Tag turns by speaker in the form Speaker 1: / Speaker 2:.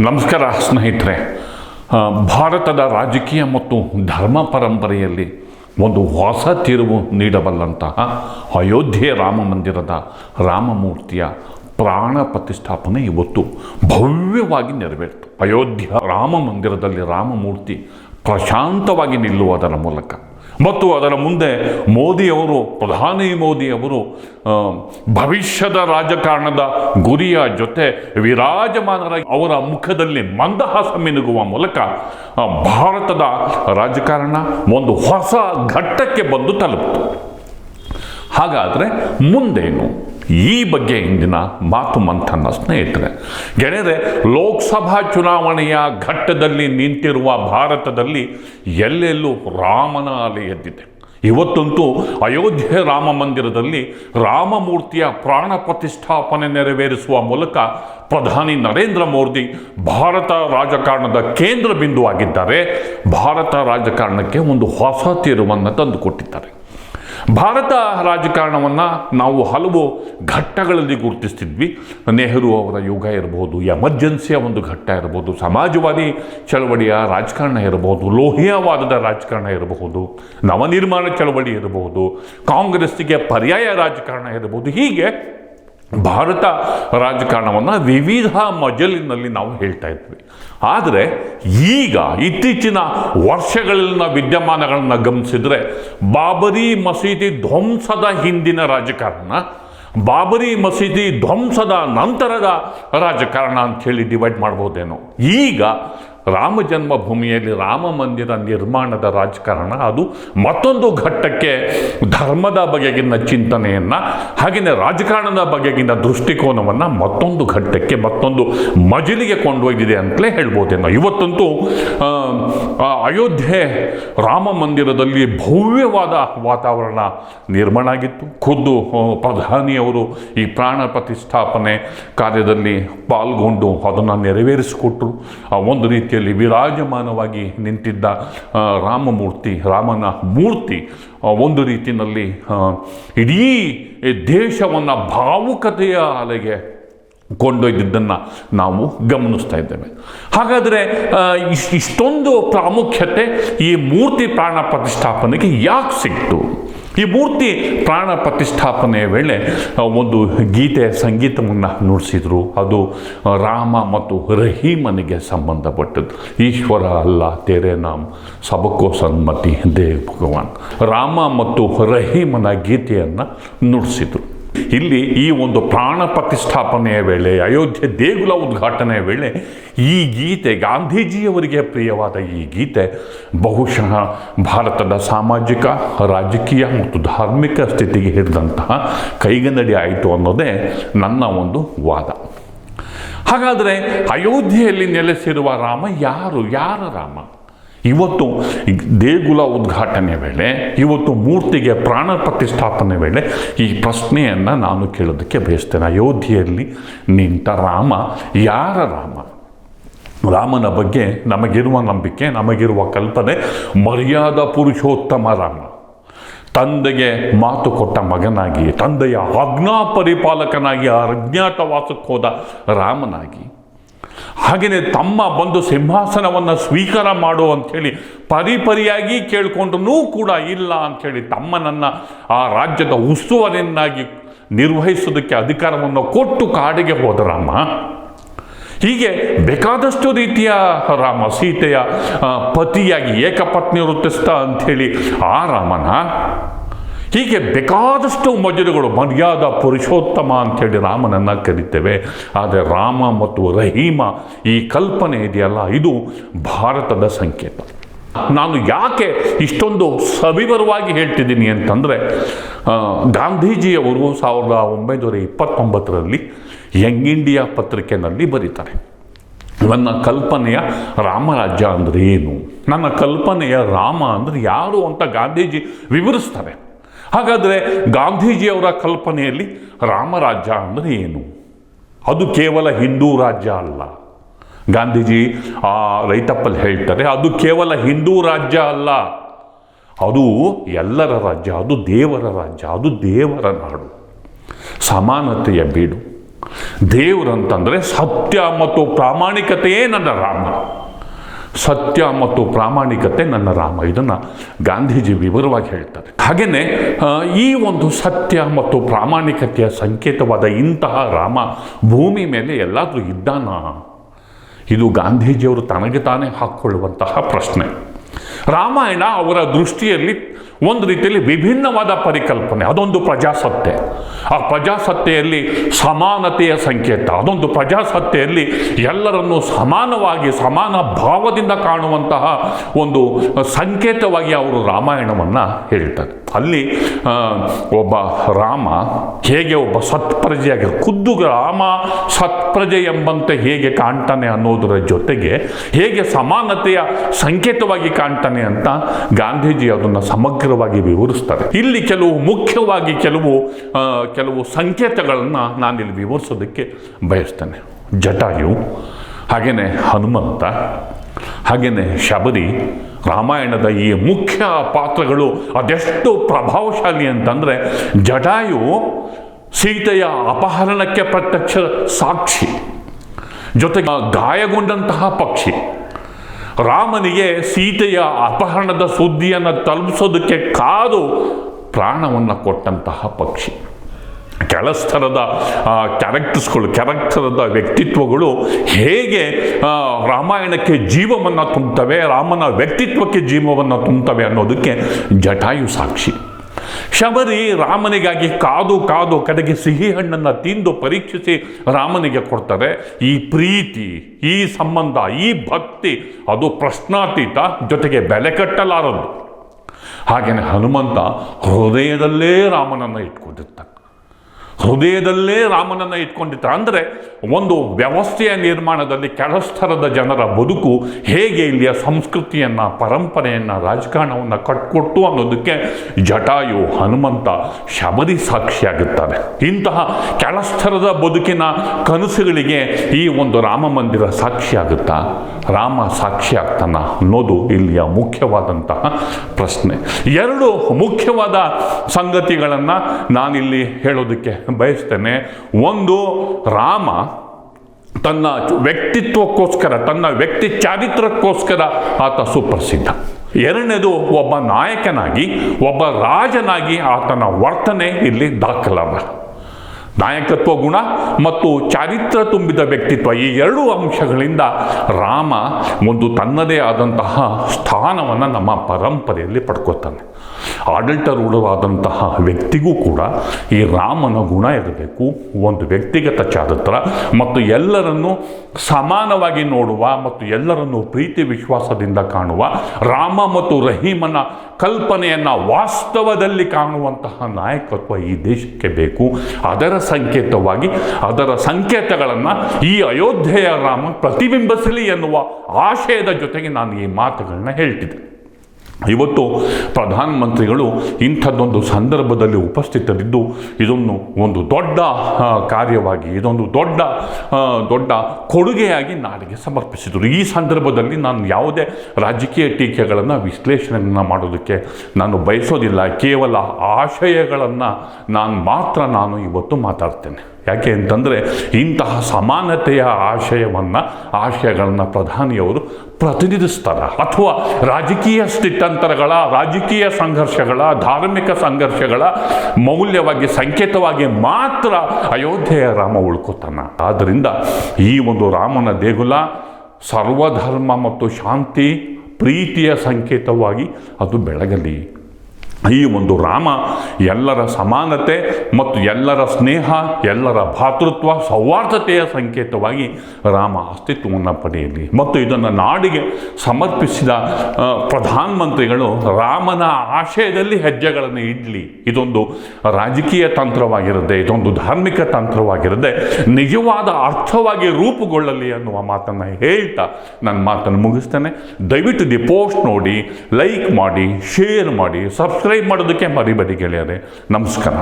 Speaker 1: ನಮಸ್ಕಾರ ಸ್ನೇಹಿತರೆ. ಭಾರತದ ರಾಜಕೀಯ ಮತ್ತು ಧರ್ಮ ಪರಂಪರೆಯಲ್ಲಿ ಒಂದು ಹೊಸ ತಿರುವು ನೀಡಬಲ್ಲಂತಹ ಅಯೋಧ್ಯೆ ರಾಮ ಮಂದಿರದ ರಾಮಮೂರ್ತಿಯ ಪ್ರಾಣ ಪ್ರತಿಷ್ಠಾಪನೆ ಇವತ್ತು ಭವ್ಯವಾಗಿ ನೆರವೇರಿತು. ಅಯೋಧ್ಯ ರಾಮ ಮಂದಿರದಲ್ಲಿ ರಾಮಮೂರ್ತಿ ಪ್ರಶಾಂತವಾಗಿ ನಿಲ್ಲುವುದರ ಮೂಲಕ. ಮತ್ತು ಅದರ ಮುಂದೆ ಮೋದಿಯವರು, ಪ್ರಧಾನಿ ಮೋದಿಯವರು ಭವಿಷ್ಯದ ರಾಜಕಾರಣದ ಗುರಿಯ ಜೊತೆ ವಿರಾಜಮಾನರಾಗಿ ಅವರ ಮುಖದಲ್ಲಿ ಮಂದಹಾಸ ಮಿನುಗುವ ಮೂಲಕ ಭಾರತದ ರಾಜಕಾರಣ ಒಂದು ಹೊಸ ಘಟ್ಟಕ್ಕೆ ಬಂದು ತಲುಪಿತು. ಹಾಗಾದರೆ ಮುಂದೇನು? ಈ ಬಗ್ಗೆ ಇಂದಿನ ಮಾತು ಮಂಥನ ಸ್ನೇಹಿತರೆ. ಗೆಳೆಯರೆ, ಲೋಕಸಭಾ ಚುನಾವಣೆಯ ಘಟ್ಟದಲ್ಲಿ ನಿಂತಿರುವ ಭಾರತದಲ್ಲಿ ಎಲ್ಲೆಲ್ಲೂ ರಾಮನ ಅಲೆ ಎದ್ದಿದೆ. ಇವತ್ತಂತೂ ಅಯೋಧ್ಯೆ ರಾಮ ಮಂದಿರದಲ್ಲಿ ರಾಮಮೂರ್ತಿಯ ಪ್ರಾಣ ಪ್ರತಿಷ್ಠಾಪನೆ ನೆರವೇರಿಸುವ ಮೂಲಕ ಪ್ರಧಾನಿ ನರೇಂದ್ರ ಮೋದಿ ಭಾರತ ರಾಜಕಾರಣದ ಕೇಂದ್ರ ಬಿಂದುವಾಗಿದ್ದಾರೆ. ಭಾರತ ರಾಜಕಾರಣಕ್ಕೆ ಒಂದು ಹೊಸ ತಿರುವನ್ನು ತಂದುಕೊಟ್ಟಿದ್ದಾರೆ. ಭಾರತ ರಾಜಕಾರಣವನ್ನು ನಾವು ಹಲವು ಘಟ್ಟಗಳಲ್ಲಿ ಗುರುತಿಸ್ತಿದ್ವಿ. ನೆಹರು ಅವರ ಯುಗ ಇರಬಹುದು ಎಮರ್ಜೆನ್ಸಿಯ ಒಂದು ಘಟ್ಟ ಇರಬಹುದು, ಸಮಾಜವಾದಿ ಚಳವಳಿಯ ರಾಜಕಾರಣ ಇರಬಹುದು, ಲೋಹಿಯಾವಾದದ ರಾಜಕಾರಣ ಇರಬಹುದು, ನವನಿರ್ಮಾಣ ಚಳವಳಿ ಇರಬಹುದು, ಕಾಂಗ್ರೆಸ್ಸಿಗೆ ಪರ್ಯಾಯ ರಾಜಕಾರಣ ಇರಬಹುದು, ಹೀಗೆ ಭಾರತ ರಾಜಕಾರಣವನ್ನು ವಿವಿಧ ಮಜಲಿನಲ್ಲಿ ನಾವು ಹೇಳ್ತಾ ಇದ್ವಿ. ಆದರೆ ಈಗ ಇತ್ತೀಚಿನ ವರ್ಷಗಳಲ್ಲಿನ ವಿದ್ಯಮಾನಗಳನ್ನು ಗಮನಿಸಿದರೆ ಬಾಬರಿ ಮಸೀದಿ ಧ್ವಂಸದ ಹಿಂದಿನ ರಾಜಕಾರಣ, ಬಾಬರಿ ಮಸೀದಿ ಧ್ವಂಸದ ನಂತರದ ರಾಜಕಾರಣ ಅಂತ ಹೇಳಿ ಡಿವೈಡ್ ಮಾಡ್ಬೋದೇನೋ. ಈಗ ರಾಮ ಜನ್ಮಭೂಮಿಯಲ್ಲಿ ರಾಮ ಮಂದಿರ ನಿರ್ಮಾಣದ ರಾಜಕಾರಣ. ಅದು ಮತ್ತೊಂದು ಘಟ್ಟಕ್ಕೆ ಧರ್ಮದ ಬಗೆಗಿನ ಚಿಂತನೆಯನ್ನು ಹಾಗೆಯೇ ರಾಜಕಾರಣದ ಬಗೆಗಿನ ದೃಷ್ಟಿಕೋನವನ್ನು ಮತ್ತೊಂದು ಘಟ್ಟಕ್ಕೆ, ಮತ್ತೊಂದು ಮಜಲಿಗೆ ಕೊಂಡೊಯ್ದಿದೆ ಅಂತಲೇ ಹೇಳ್ಬೋದೇನೋ. ಇವತ್ತಂತೂ ಅಯೋಧ್ಯೆ ರಾಮ ಮಂದಿರದಲ್ಲಿ ಭವ್ಯವಾದ ವಾತಾವರಣ ನಿರ್ಮಾಣ ಆಗಿತ್ತು. ಖುದ್ದು ಪ್ರಧಾನಿಯವರು ಈ ಪ್ರಾಣ ಪ್ರತಿಷ್ಠಾಪನೆ ಕಾರ್ಯದಲ್ಲಿ ಪಾಲ್ಗೊಂಡು ಅದನ್ನು ನೆರವೇರಿಸಿಕೊಟ್ರು. ಒಂದು ರೀತಿಯಲ್ಲಿ ವಿರಾಜಮಾನವಾಗಿ ನಿಂತಿದ್ದ ರಾಮಮೂರ್ತಿ, ರಾಮನ ಮೂರ್ತಿ ಒಂದು ರೀತಿಯಲ್ಲಿ ಇಡೀ ದೇಶವನ್ನು ಭಾವುಕತೆಯ ಅಲೆಗೆ ಕೊಂಡೊಯ್ದಿದ್ದನ್ನು ನಾವು ಗಮನಿಸ್ತಾ ಇದ್ದೇವೆ. ಹಾಗಾದರೆ ಇಷ್ಟೊಂದು ಪ್ರಾಮುಖ್ಯತೆ ಈ ಮೂರ್ತಿ ಪ್ರಾಣ ಪ್ರತಿಷ್ಠಾಪನೆಗೆ ಯಾಕೆ ಸಿಕ್ತು? ಈ ಮೂರ್ತಿ ಪ್ರಾಣ ಪ್ರತಿಷ್ಠಾಪನೆಯ ವೇಳೆ ಒಂದು ಗೀತೆ ಸಂಗೀತವನ್ನು ನುಡಿಸಿದರು. ಅದು ರಾಮ ಮತ್ತು ರಹೀಮನಿಗೆ ಸಂಬಂಧಪಟ್ಟದ್ದು. ಈಶ್ವರ ಅಲ್ಲ, ತೆರೆ ನಾಮ್, ಸಬಕೋ ಸನ್ಮತಿ, ದೇವ್ ಭಗವಾನ್. ರಾಮ ಮತ್ತು ರಹೀಮನ ಗೀತೆಯನ್ನು ನುಡಿಸಿದ್ರು. ಇಲ್ಲಿ ಈ ಒಂದು ಪ್ರಾಣ ಪ್ರತಿಷ್ಠಾಪನೆಯ ವೇಳೆ, ಅಯೋಧ್ಯೆ ದೇಗುಲ ಉದ್ಘಾಟನೆಯ ವೇಳೆ, ಈ ಗೀತೆ, ಗಾಂಧೀಜಿಯವರಿಗೆ ಪ್ರಿಯವಾದ ಈ ಗೀತೆ ಬಹುಶಃ ಭಾರತದ ಸಾಮಾಜಿಕ, ರಾಜಕೀಯ ಮತ್ತು ಧಾರ್ಮಿಕ ಸ್ಥಿತಿಗೆ ಹಿಡಿದಂತಹ ಕೈಗನ್ನಡಿ ಆಯಿತು ಅನ್ನೋದೇ ನನ್ನ ಒಂದು ವಾದ. ಹಾಗಾದರೆ ಅಯೋಧ್ಯೆಯಲ್ಲಿ ನೆಲೆಸಿರುವ ರಾಮ ಯಾರು? ಯಾರ ರಾಮ? ಇವತ್ತು ದೇಗುಲ ಉದ್ಘಾಟನೆ ವೇಳೆ, ಇವತ್ತು ಮೂರ್ತಿಗೆ ಪ್ರಾಣ ಪ್ರತಿಷ್ಠಾಪನೆ ವೇಳೆ ಈ ಪ್ರಶ್ನೆಯನ್ನು ನಾನು ಕೇಳೋದಕ್ಕೆ ಬಯಸ್ತೇನೆ. ಅಯೋಧ್ಯೆಯಲ್ಲಿ ನಿಂತ ರಾಮ, ಯಾರ ರಾಮ? ರಾಮನ ಬಗ್ಗೆ ನಮಗಿರುವ ನಂಬಿಕೆ, ನಮಗಿರುವ ಕಲ್ಪನೆ, ಮರ್ಯಾದ ಪುರುಷೋತ್ತಮ ರಾಮ. ತಂದೆಗೆ ಮಾತು ಕೊಟ್ಟ ಮಗನಾಗಿ, ತಂದೆಯ ಆಜ್ಞಾ ಪರಿಪಾಲಕನಾಗಿ ಅಜ್ಞಾತವಾಸಕ್ಕೆ ಹೋದ ರಾಮನಾಗಿ ಹಾಗೆಯೇ ತಮ್ಮ ಬಂದು ಸಿಂಹಾಸನವನ್ನು ಸ್ವೀಕಾರ ಮಾಡು ಅಂಥೇಳಿ ಪರಿಪರಿಯಾಗಿ ಕೇಳಿಕೊಂಡ್ರೂ ಕೂಡ ಇಲ್ಲ ಅಂಥೇಳಿ ತಮ್ಮನನ್ನು ಆ ರಾಜ್ಯದ ಉಸ್ತುವಾರಿಯನ್ನಾಗಿ ನಿರ್ವಹಿಸೋದಕ್ಕೆ ಅಧಿಕಾರವನ್ನು ಕೊಟ್ಟು ಕಾಡಿಗೆ ಹೋದ ಹೀಗೆ ಬೇಕಾದಷ್ಟು ರೀತಿಯ ರಾಮ ಸೀತೆಯ ಪತಿಯಾಗಿ ಏಕಪತ್ನಿ ವೃತ್ತಿಸ್ತ ಅಂಥೇಳಿ ಆ ರಾಮನ ಹೀಗೆ ಬೇಕಾದಷ್ಟು ಮಜಲುಗಳು ಮರ್ಯಾದ ಪುರುಷೋತ್ತಮ ಅಂಥೇಳಿ ರಾಮನನ್ನು ಕರಿತೇವೆ. ಆದರೆ ರಾಮ ಮತ್ತು ರಹೀಮ ಈ ಕಲ್ಪನೆ ಇದೆಯಲ್ಲ, ಇದು ಭಾರತದ ಸಂಕೇತ. ನಾನು ಯಾಕೆ ಇಷ್ಟೊಂದು ಸವಿವರವಾಗಿ ಹೇಳ್ತಿದ್ದೀನಿ ಅಂತಂದರೆ ಗಾಂಧೀಜಿಯವರು ಸಾವಿರದ ಒಂಬೈನೂರ ಇಪ್ಪತ್ತೊಂಬತ್ತರಲ್ಲಿ ಯಂಗ್ ಇಂಡಿಯಾ ಪತ್ರಿಕೆಯಲ್ಲಿ ಬರೀತಾರೆ. ನನ್ನ ಕಲ್ಪನೆಯ ರಾಮರಾಜ್ಯ ಅಂದರೆ ಏನು? ನನ್ನ ಕಲ್ಪನೆಯ ರಾಮ ಅಂದರೆ ಯಾರು ಅಂತ ಗಾಂಧೀಜಿ ವಿವರಿಸ್ತಾರೆ. ಹಾಗಾದರೆ ಗಾಂಧೀಜಿಯವರ ಕಲ್ಪನೆಯಲ್ಲಿ ರಾಮರಾಜ್ಯ ಅಂದರೆ ಏನು? ಅದು ಕೇವಲ ಹಿಂದೂ ರಾಜ್ಯ ಅಲ್ಲ. ಗಾಂಧೀಜಿ ಆ ರೈತಪ್ಪಲ್ಲಿ ಹೇಳ್ತಾರೆ, ಅದು ಕೇವಲ ಹಿಂದೂ ರಾಜ್ಯ ಅಲ್ಲ. ಅದು ಎಲ್ಲರ ರಾಜ್ಯ, ಅದು ದೇವರ ರಾಜ್ಯ, ಅದು ದೇವರ ನಾಡು. ಸಮಾನತೆಯ ಬೀಡು. ದೇವರಂತಂದರೆ ಸತ್ಯ ಮತ್ತು ಪ್ರಾಮಾಣಿಕತೆಯೇ ನನ್ನ ರಾಮ. ಸತ್ಯ ಮತ್ತು ಪ್ರಾಮಾಣಿಕತೆ ನನ್ನ ರಾಮ. ಇದನ್ನು ಗಾಂಧೀಜಿ ವಿವರವಾಗಿ ಹೇಳ್ತಾರೆ. ಹಾಗೆಯೇ ಈ ಒಂದು ಸತ್ಯ ಮತ್ತು ಪ್ರಾಮಾಣಿಕತೆಯ ಸಂಕೇತವಾದ ಇಂತಹ ರಾಮ ಭೂಮಿ ಮೇಲೆ ಎಲ್ಲಾದರೂ ಇದ್ದಾನ? ಇದು ಗಾಂಧೀಜಿಯವರು ತನಗೆ ತಾನೇ ಹಾಕ್ಕೊಳ್ಳುವಂತಹ ಪ್ರಶ್ನೆ. ರಾಮಾಯಣ ಅವರ ದೃಷ್ಟಿಯಲ್ಲಿ ಒಂದು ರೀತಿಯಲ್ಲಿ ವಿಭಿನ್ನವಾದ ಪರಿಕಲ್ಪನೆ, ಅದೊಂದು ಪ್ರಜಾಸತ್ತೆ. ಆ ಪ್ರಜಾಸತ್ತೆಯಲ್ಲಿ ಸಮಾನತೆಯ ಸಂಕೇತ, ಅದೊಂದು ಪ್ರಜಾಸತ್ತೆಯಲ್ಲಿ ಎಲ್ಲರನ್ನೂ ಸಮಾನವಾಗಿ, ಸಮಾನ ಭಾವದಿಂದ ಕಾಣುವಂತಹ ಒಂದು ಸಂಕೇತವಾಗಿ ಅವರು ರಾಮಾಯಣವನ್ನು ಹೇಳ್ತಾರೆ. ಅಲ್ಲಿ ಒಬ್ಬ ರಾಮ, ಹೇಗೆ ಒಬ್ಬ ಸತ್ಪ್ರಜೆಯಾಗಿ ಖುದ್ದು ರಾಮ ಸತ್ಪ್ರಜೆ ಎಂಬಂತೆ ಹೇಗೆ ಕಾಣ್ತಾನೆ ಅನ್ನೋದರ ಜೊತೆಗೆ ಹೇಗೆ ಸಮಾನತೆಯ ಸಂಕೇತವಾಗಿ ಕಾಣ್ತಾನೆ ಅಂತ ಗಾಂಧೀಜಿ ಅದನ್ನು ಸಮಗ್ರವಾಗಿ ವಿವರಿಸ್ತಾರೆ. ಇಲ್ಲಿ ಕೆಲವು ಮುಖ್ಯವಾಗಿ ಕೆಲವು ಕೆಲವು ಸಂಕೇತಗಳನ್ನು ನಾನಿಲ್ಲಿ ವಿವರಿಸೋದಕ್ಕೆ ಬಯಸ್ತೇನೆ. ಜಟಾಯು ಹಾಗೆಯೇ ಹನುಮಂತ ಹಾಗೆಯೇ ಶಬರಿ ರಾಮಾಯಣದ ಈ ಮುಖ್ಯ ಪಾತ್ರಗಳು ಅದೆಷ್ಟು ಪ್ರಭಾವಶಾಲಿ ಅಂತಂದರೆ ಜಟಾಯು ಸೀತೆಯ ಅಪಹರಣಕ್ಕೆ ಪ್ರತ್ಯಕ್ಷ ಸಾಕ್ಷಿ, ಜೊತೆಗೆ ಗಾಯಗೊಂಡಂತಹ ಪಕ್ಷಿ. ರಾಮನಿಗೆ ಸೀತೆಯ ಅಪಹರಣದ ಸುದ್ದಿಯನ್ನು ತಲುಪಿಸೋದಕ್ಕೆ ಕಾದು ಪ್ರಾಣವನ್ನು ಕೊಟ್ಟಂತಹ ಪಕ್ಷಿ. ಕೆಳಸ್ತರದ ಕ್ಯಾರೆಕ್ಟರ್ಸ್ಗಳು ಕ್ಯಾರೆಕ್ಟರದ ವ್ಯಕ್ತಿತ್ವಗಳು ಹೇಗೆ ರಾಮಾಯಣಕ್ಕೆ ಜೀವವನ್ನು ತುಂಬುತ್ತವೆ ರಾಮನ ವ್ಯಕ್ತಿತ್ವಕ್ಕೆ ಜೀವವನ್ನು ತುಂಬುತ್ತವೆ ಅನ್ನೋದಕ್ಕೆ ಜಟಾಯು ಸಾಕ್ಷಿ. ಶಬರಿ ರಾಮನಿಗಾಗಿ ಕಾದು ಕಾದು ಕಡೆಗೆ ಸಿಹಿ ಹಣ್ಣನ್ನು ತಿಂದು ಪರೀಕ್ಷಿಸಿ ರಾಮನಿಗೆ ಕೊಡ್ತಾರೆ ಈ ಪ್ರೀತಿ, ಈ ಸಂಬಂಧ, ಈ ಭಕ್ತಿ, ಅದು ಪ್ರಶ್ನಾತೀತ ಜೊತೆಗೆ ಬೆಲೆ ಕಟ್ಟಲಾರದು. ಹಾಗೆಯೇ ಹನುಮಂತ ಹೃದಯದಲ್ಲೇ ರಾಮನನ್ನು ಇಟ್ಕೊಂಡಿರ್ತಾನೆ. ಹೃದಯದಲ್ಲೇ ರಾಮನನ್ನು ಇಟ್ಕೊಂಡಿದ್ದ. ಅಂದರೆ ಒಂದು ವ್ಯವಸ್ಥೆಯ ನಿರ್ಮಾಣದಲ್ಲಿ ಕೆಳಸ್ಥರದ ಜನರ ಬದುಕು ಹೇಗೆ ಇಲ್ಲಿಯ ಸಂಸ್ಕೃತಿಯನ್ನು, ಪರಂಪರೆಯನ್ನು, ರಾಜಕಾರಣವನ್ನು ಕಟ್ಕೊಟ್ಟು ಅನ್ನೋದಕ್ಕೆ ಜಟಾಯು ಹನುಮಂತ ಶಬರಿ ಸಾಕ್ಷಿಯಾಗುತ್ತಾರೆ ಇಂತಹ ಕೆಳಸ್ಥರದ ಬದುಕಿನ ಕನಸುಗಳಿಗೆ ಈ ಒಂದು ರಾಮ ಮಂದಿರ ಸಾಕ್ಷಿಯಾಗುತ್ತಾ? ರಾಮ ಸಾಕ್ಷಿ ಆಗ್ತಾನ ಅನ್ನೋದು ಇಲ್ಲಿಯ ಮುಖ್ಯವಾದಂತಹ ಪ್ರಶ್ನೆ. ಎರಡು ಮುಖ್ಯವಾದ ಸಂಗತಿಗಳನ್ನು ನಾನಿಲ್ಲಿ ಹೇಳೋದಕ್ಕೆ ಬಯಸ್ತೇನೆ. ಒಂದು ರಾಮ ತನ್ನ ವ್ಯಕ್ತಿತ್ವಕ್ಕೋಸ್ಕರ, ತನ್ನ ವ್ಯಕ್ತಿ ಚಾರಿತ್ರಕ್ಕೋಸ್ಕರ ಆತ ಸುಪ್ರಸಿದ್ಧ. ಎರಡನೇದು ಒಬ್ಬ ನಾಯಕನಾಗಿ, ಒಬ್ಬ ರಾಜನಾಗಿ ಆತನ ವರ್ತನೆ ಇಲ್ಲಿ ದಾಖಲಾದ. ನಾಯಕತ್ವ ಗುಣ ಮತ್ತು ಚಾರಿತ್ರ ತುಂಬಿದ ವ್ಯಕ್ತಿತ್ವ ಈ ಎರಡು ಅಂಶಗಳಿಂದ ರಾಮ ಒಂದು ತನ್ನದೇ ಆದಂತಹ ಸ್ಥಾನವನ್ನು ನಮ್ಮ ಪರಂಪರೆಯಲ್ಲಿ ಪಡ್ಕೋತಾನೆ. ಆಡಳಿತಾರೂಢವಾದಂತಹ ವ್ಯಕ್ತಿಗೂ ಕೂಡ ಈ ರಾಮನ ಗುಣ ಇರಬೇಕು. ಒಂದು ವ್ಯಕ್ತಿಗತ ಚಾರಿತ್ರ ಮತ್ತು ಎಲ್ಲರನ್ನು ಸಮಾನವಾಗಿ ನೋಡುವ ಮತ್ತು ಎಲ್ಲರನ್ನು ಪ್ರೀತಿ ವಿಶ್ವಾಸದಿಂದ ಕಾಣುವ ರಾಮ ಮತ್ತು ರಹೀಮನ ಕಲ್ಪನೆಯನ್ನು ವಾಸ್ತವದಲ್ಲಿ ಕಾಣುವಂತಹ ನಾಯಕತ್ವ ಈ ದೇಶಕ್ಕೆ ಬೇಕು. ಅದರ ಸಂಕೇತವಾಗಿ ಅದರ ಸಂಕೇತಗಳನ್ನು ಈ ಅಯೋಧ್ಯೆಯ ರಾಮ ಪ್ರತಿಬಿಂಬಿಸಲಿ ಎನ್ನುವ ಆಶಯದ ಜೊತೆಗೆ ನಾನು ಈ ಮಾತುಗಳನ್ನ ಹೇಳ್ತಿದ್ದೆ. ಇವತ್ತು ಪ್ರಧಾನಮಂತ್ರಿಗಳು ಇಂಥದ್ದೊಂದು ಸಂದರ್ಭದಲ್ಲಿ ಉಪಸ್ಥಿತರಿದ್ದು ಇದೊಂದು ಒಂದು ದೊಡ್ಡ ಕಾರ್ಯವಾಗಿ, ಇದೊಂದು ದೊಡ್ಡ ದೊಡ್ಡ ಕೊಡುಗೆಯಾಗಿ ನಾಡಿಗೆ ಸಮರ್ಪಿಸಿದರು. ಈ ಸಂದರ್ಭದಲ್ಲಿ ನಾನು ಯಾವುದೇ ರಾಜಕೀಯ ಟೀಕೆಗಳನ್ನು ವಿಶ್ಲೇಷಣೆಯನ್ನು ಮಾಡೋದಕ್ಕೆ ನಾನು ಬಯಸೋದಿಲ್ಲ. ಕೇವಲ ಆಶಯಗಳನ್ನು ನಾನು ಮಾತ್ರ ನಾನು ಇವತ್ತು ಮಾತಾಡ್ತೇನೆ. ಯಾಕೆ ಅಂತಂದರೆ ಇಂತಹ ಸಮಾನತೆಯ ಆಶಯವನ್ನು, ಆಶಯಗಳನ್ನು ಪ್ರಧಾನಿಯವರು ಪ್ರತಿನಿಧಿಸ್ತಾರೆ. ಅಥವಾ ರಾಜಕೀಯ ಸ್ಥಿತ್ಯಂತರಗಳ, ರಾಜಕೀಯ ಸಂಘರ್ಷಗಳ, ಧಾರ್ಮಿಕ ಸಂಘರ್ಷಗಳ ಮೌಲ್ಯವಾಗಿ, ಸಂಕೇತವಾಗಿ ಮಾತ್ರ ಅಯೋಧ್ಯೆಯ ರಾಮ ಉಳ್ಕೋತಾನ. ಆದ್ದರಿಂದ ಈ ಒಂದು ರಾಮನ ದೇಗುಲ ಸರ್ವಧರ್ಮ ಮತ್ತು ಶಾಂತಿ, ಪ್ರೀತಿಯ ಸಂಕೇತವಾಗಿ ಅದು ಬೆಳಗಲಿ. ಈ ಒಂದು ರಾಮ ಎಲ್ಲರ ಸಮಾನತೆ ಮತ್ತು ಎಲ್ಲರ ಸ್ನೇಹ, ಎಲ್ಲರ ಭಾತೃತ್ವ, ಸೌಹಾರ್ದತೆಯ ಸಂಕೇತವಾಗಿ ರಾಮ ಅಸ್ತಿತ್ವವನ್ನು ಪಡೆಯಲಿ. ಮತ್ತು ಇದನ್ನು ನಾಡಿಗೆ ಸಮರ್ಪಿಸಿದ ಪ್ರಧಾನಮಂತ್ರಿಗಳು ರಾಮನ ಆಶಯದಲ್ಲಿ ಹೆಜ್ಜೆಗಳನ್ನು ಇಡಲಿ. ಇದೊಂದು ರಾಜಕೀಯ ತಂತ್ರವಾಗಿರದೆ ಇದೊಂದು ಧಾರ್ಮಿಕ ತಂತ್ರವಾಗಿರದೆ ನಿಜವಾದ ಅರ್ಥವಾಗಿ ರೂಪುಗೊಳ್ಳಲಿ ಅನ್ನುವ ಮಾತನ್ನು ಹೇಳ್ತಾ ನನ್ನ ಮಾತನ್ನು ಮುಗಿಸ್ತೇನೆ. ದಯವಿಟ್ಟು ದಿ ಪೋಸ್ಟ್ ನೋಡಿ, ಲೈಕ್ ಮಾಡಿ, ಶೇರ್ ಮಾಡಿ ಸಬ್ಸ್ಕ್ರೈಬ್ ಮಾಡೋದಕ್ಕೆ ಮರಿಬೇಡಿ ಗೆಳೆಯರೆ. ನಮಸ್ಕಾರ.